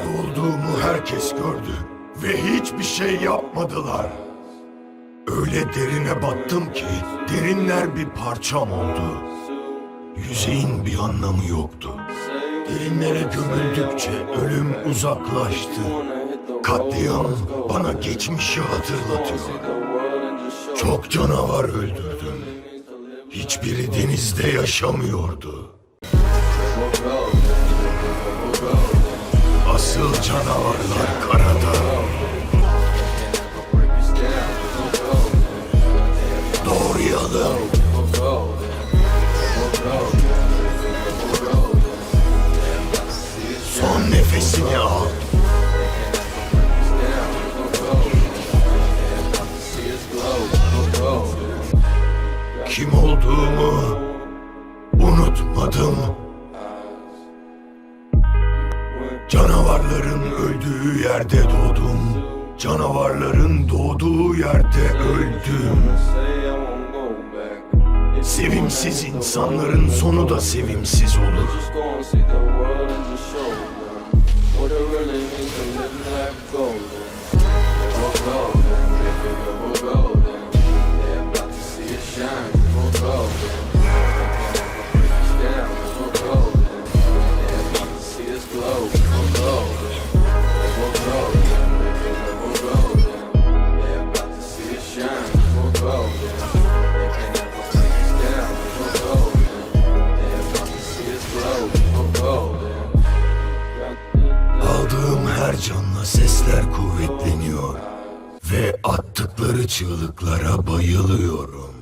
Olduğumu herkes gördü ve hiçbir şey yapmadılar. Öyle derine battım ki derinler bir parçam oldu. Yüzeyin bir anlamı yoktu. Derinlere gömüldükçe ölüm uzaklaştı. Katliam bana geçmişi hatırlatıyor. Çok canavar öldürdüm. Hiçbiri denizde yaşamıyordu. Asıl canavarlar karada. Doğrayalım. Son nefesini al. Kim olduğumu unutmadım. Canavarların öldüğü yerde doğdum. Canavarların doğduğu yerde öldüm. Sevimsiz insanların sonu da sevimsiz olur. Her canla sesler kuvvetleniyor ve attıkları çığlıklara bayılıyorum.